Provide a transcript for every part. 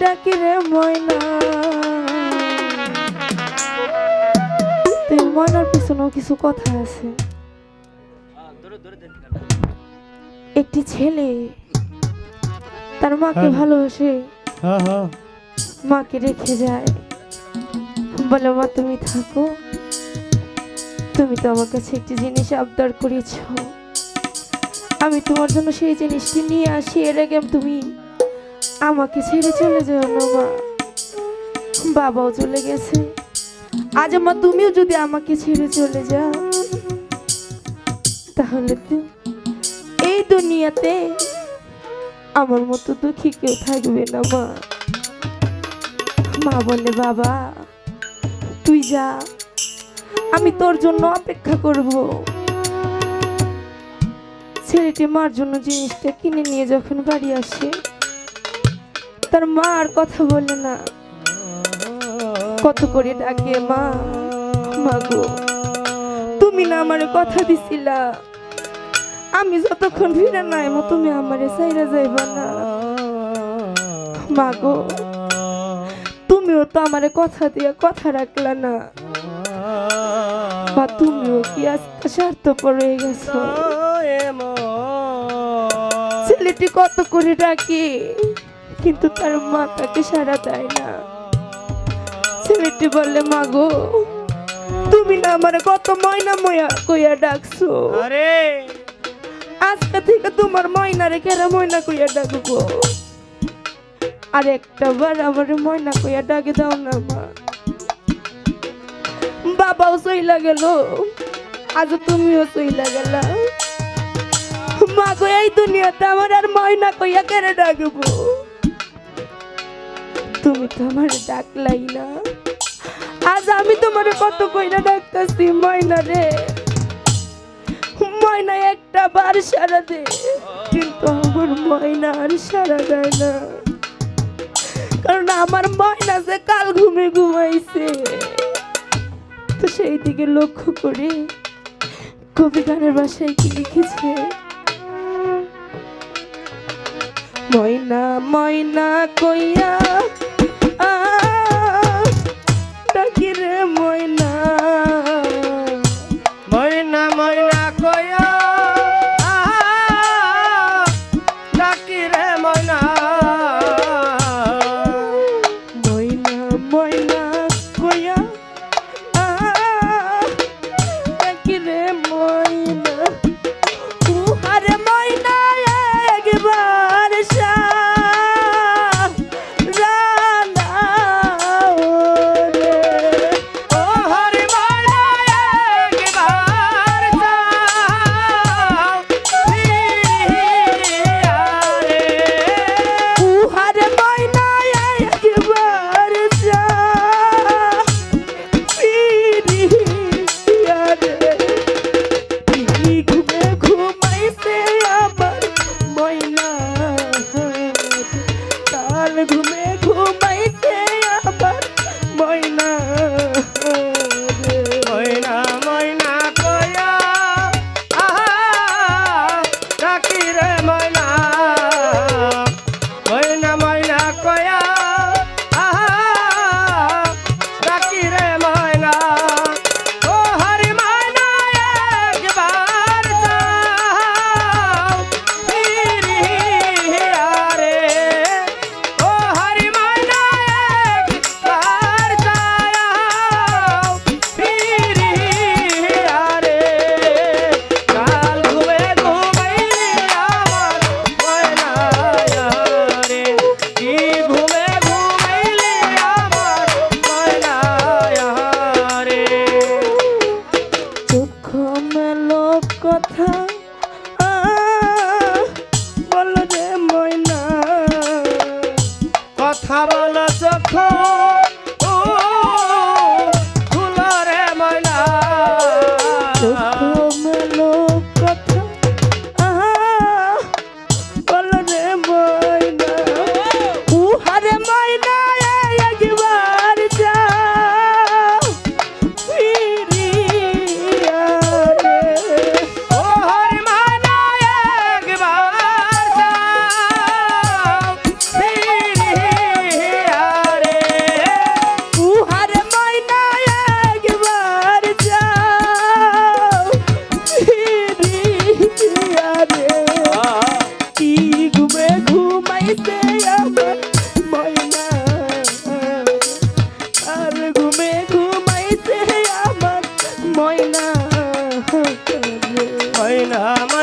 ডাকি রে ময়না। ময়নার পিছনেও কিছু কথা আছে। একটি ছেলে তার মাকে হ্যাঁ। ভালোবাসে। হ্যাঁ হ্যাঁ। মাকে রেখে যায়। বলে মা তুমি থাকো। তুমি তো আমার কাছে একটি জিনিস আবদার করেছ। আমি তোমার জন্য সেই জিনিসটি নিয়ে আসি। এর আগে তুমি আমাকে ছেড়ে চলে যাও না, মা। বাবাও চলে গেছে। আজ আমার তুমিও যদি আমাকে ছেড়ে চলে যাও, তাহলে তো এই দুনিয়াতে আমার মতো দুঃখী কেউ থাকবে না, মা। মা বলে, বাবা, তুই যা, আমি তোর জন্য অপেক্ষা করব। ছেলেটি মার জন্য জিনিসটা কিনে নিয়ে যখন বাড়ি আসে তার মা আর কথা বলে না। কত করে ডাকে মা মা গো তুমি না আমারে কথা দিছিলা। আমি যতক্ষণ ফিরে নাই মো তুমি আমারে চাইরা যাইবা না। মা গো তুমিও তো আমারে কথা দিয়ে কথা রাখলা না। বা তুমিও কি আজকে স্বার্থপর হয়ে গেছো? ছেলেটি কত করে ডাকে? কিন্তু তার মা তাকে সাড়া দেয় না। ছেলেটি বললে মা গো তুমি না আমারে কত ময়না ময়া কইয়া ডাকছো? আরে। আজকে থেকে তোমার ময়নারে কেরা ময়না কইয়া ডাকবো? আর একটা বার আমার ময়না কইয়া ডাকে দাও না মা। বাবাও চইলা গেল। আজ তুমিও চইলা গেলা। মা গো এই দুনিয়াতে আমার আর ময়না কইয়া কেন ডাকবো? তুমি তো আমার ডাকলাই না। আজ আমি তোমার কত কইরা ডাকতেছি, ময়না রে। ময়না একটা বার সারা দে, কিন্তু আমার ময়না আর সারা দেয় না। কারণ আমার ময়না যে কাল ঘুমে ঘুমাইছে। তো সেই দিকে লক্ষ্য করে কবি গানের বাসায় কি লিখেছে? ময়না ময়না কইয়া ময়না ময়না ময়না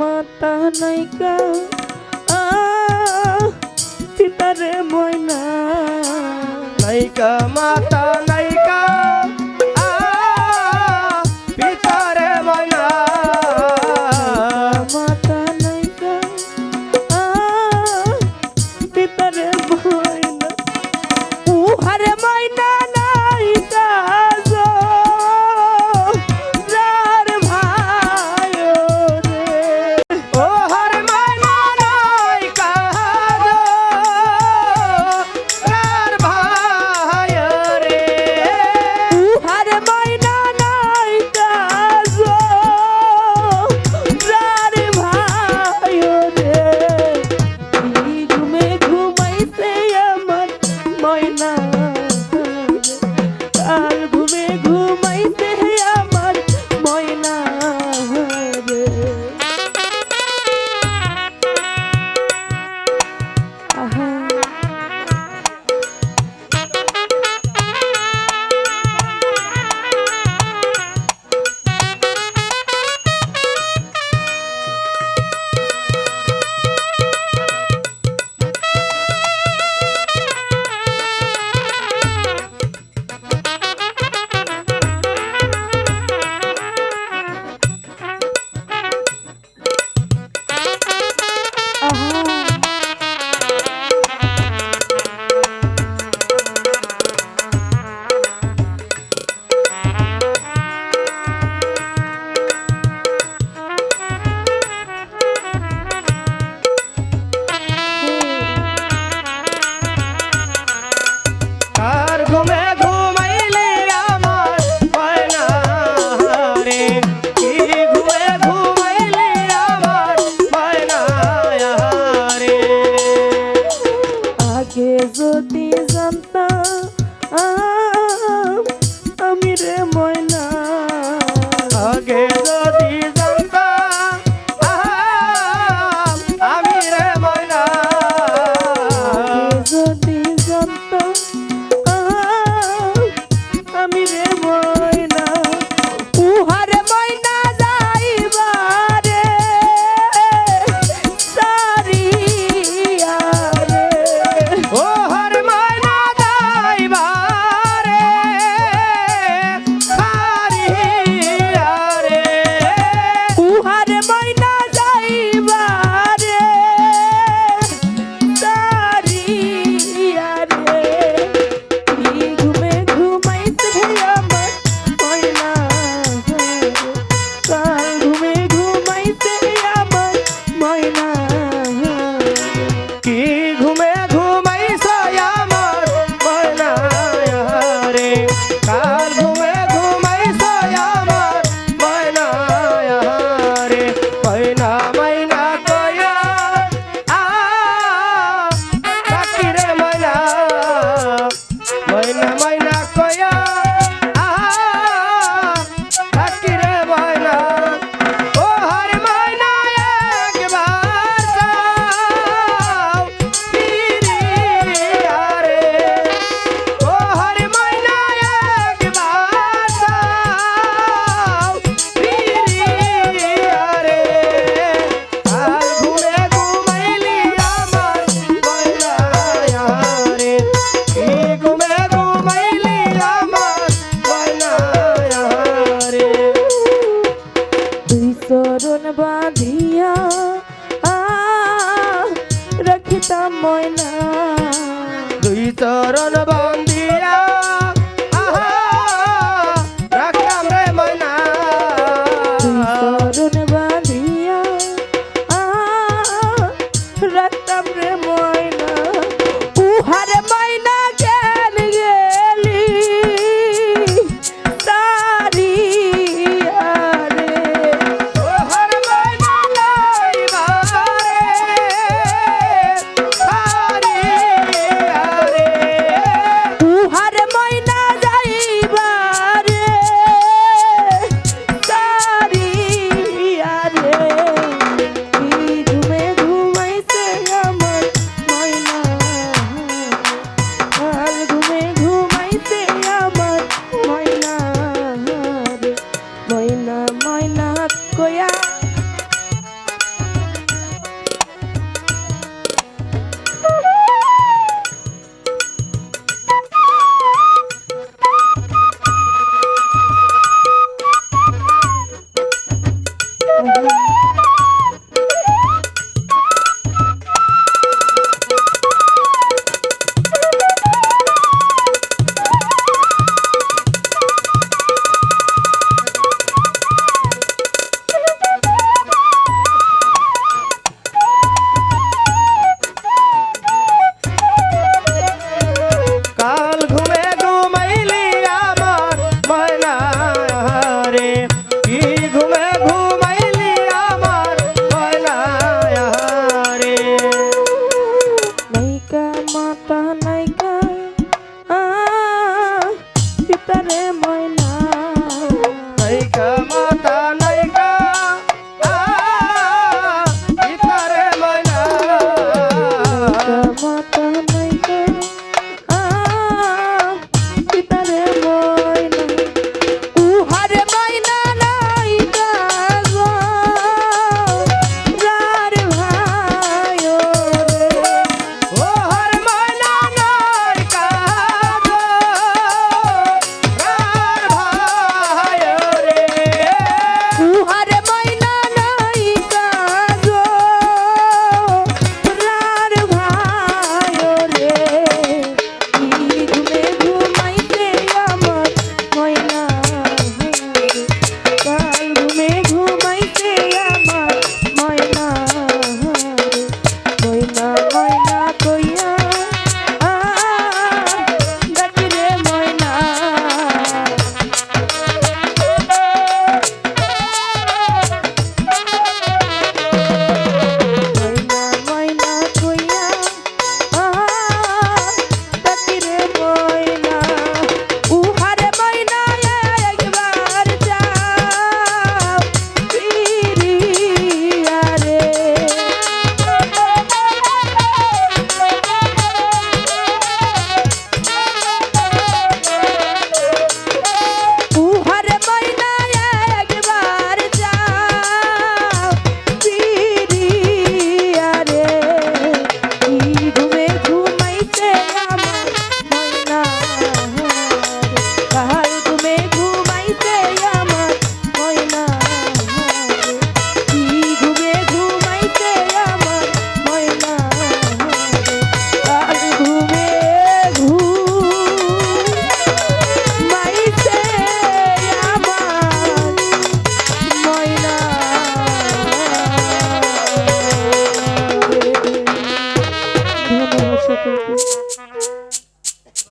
মাতা নাইকা পিতারে ময়না। নাইকা মাতা ময়না আগে